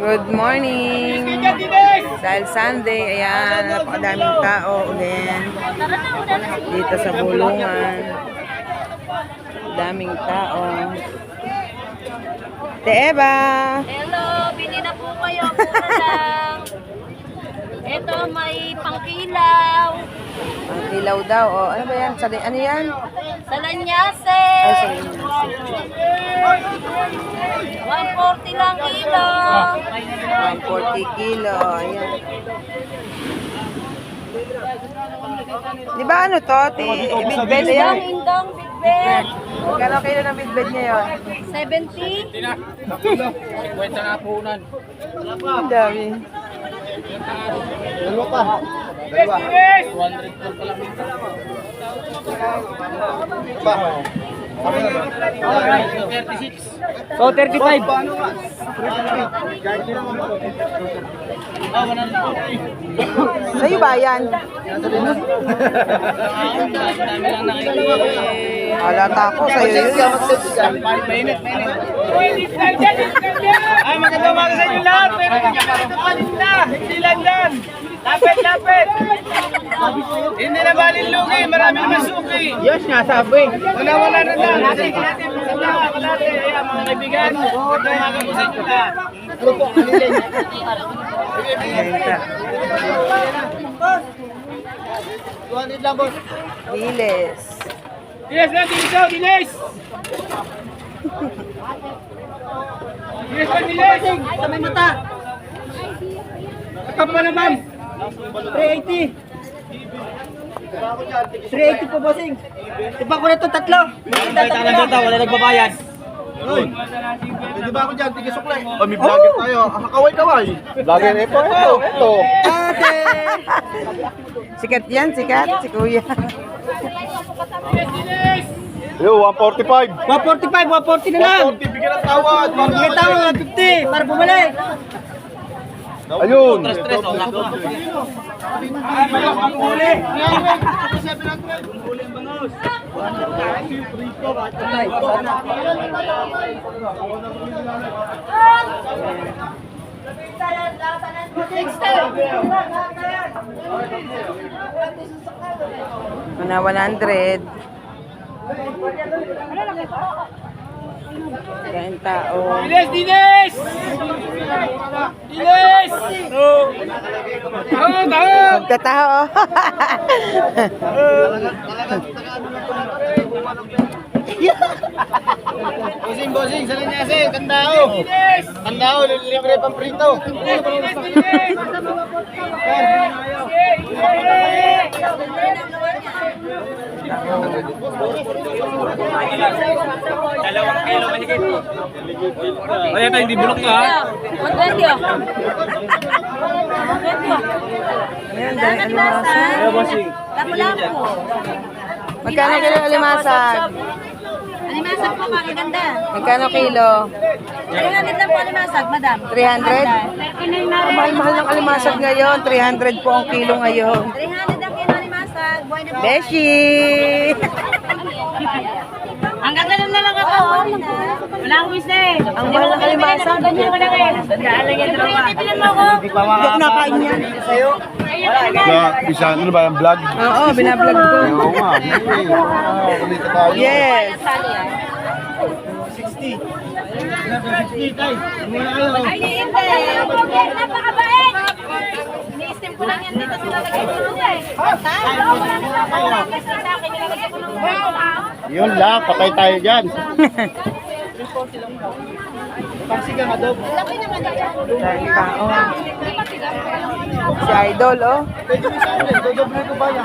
Good morning! Dahil Sunday, ayan, napakadaming tao ulit. Dito sa bulungan. Daming tao. Te Eva! Hello, bili na po kayo. Mura lang. Ito, may pangkilaw. Ang ilaw daw. Oh, ano ba yan? Sali, ano yan? Sa Lanyase. Ay, sa inyo. 140 lang kilo. 140 kilo. Ayan. Di ba ano to? Ti, bidbed Indang, yan? indang, big bed. Magkano kilo ng bidbed ngayon? 70. Ang dami. Dalawa pa. Dalawa. 200 pa lang. So, 35. Sa'yo ba yan? Halata ko sa'yo yun. Ay, magandang umaga sa inyo lahat. Pero hindi pa rin. Hindi lang dyan. Lapit, lapit. Hindi na balin-lugi. Marami naman suki. Yes, nga sabi. Wala, wala na lang. Natin, natin. Wala, wala. Ayan, mga kaibigan. Magandang umaga po sa inyo lahat. Ayan. 200 lang, boss. Diles. Diles na, diles daw, diles. Diles pa, diles. Sa may mata. Ikaw pa naman. 380. 380 po, bossing. Iba ko na ito, tatlo. Tatlo wala nagbabayad. Pwede ba ako dyan? Tige suklay. Oh, may vlogger tayo. Kaway-kaway. Vlogger ito. Ito. Ito. Ate! sikat yan, sikat. Si kuya. Yo, 145. 145, 140 na lang. 140, bigyan ng tawad. Bigyan ng 50 para bumalik. Ayun. Una 100. Kain tao. Diles, diles! Diles! Taho, taho! Magkatao. Bossing, bossing. Saan niya kasi? Tandao. Tandao, libre pang prito. Dalawang kilo mahigit. Ay, ito, hindi bulok ka. 120 oh. 120 oh. Bossing. Lapu-lapu. Magkano kilo alimasag? Alimasag po, makaganda. Magkano kilo? 300 lang po alimasag, madam. 300? Ang mahal-mahal ng alimasag ngayon. 300 po ang kilo ngayon. 300 ang kilo alimasag. Buhay na po. Beshi! Ang ganda na lang ako. Wala akong isa eh. Ang mahal ng alimasag. Ganyan ko lang eh. Sandaan lang yan. Pipilan mo ako. Hindi mga nakain yan. Sa'yo. Isa, ano ba yung vlog? Oo, binablog ko. Oo nga. Ah, kumita tayo. Yes. Ay, hindi. Napakabait. Ni-steam ko lang yan dito sa lalagay ko lang eh. Sa akin. Yun lang, patay tayo dyan. Laki naman yan. Dahil tao. Si Idol, oh. Dodoble ko ba yan?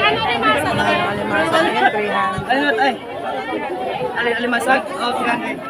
Ano rin masa? Ang alimasag ngayon, 300. Ano? Ali alimasag? Oh, 300.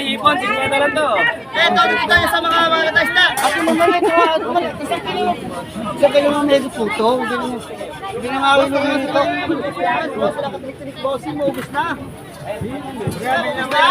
O, hipon, 50 lang to. Eto, dito tayo sa mga mga taista. Ako naman ito, ano isang kilo. Isang kilo ng medyo puto. Hindi na, na mawin mo ito. Boss, wala ka tinik-tinik, bossing mo, ubus na. Grabe naman.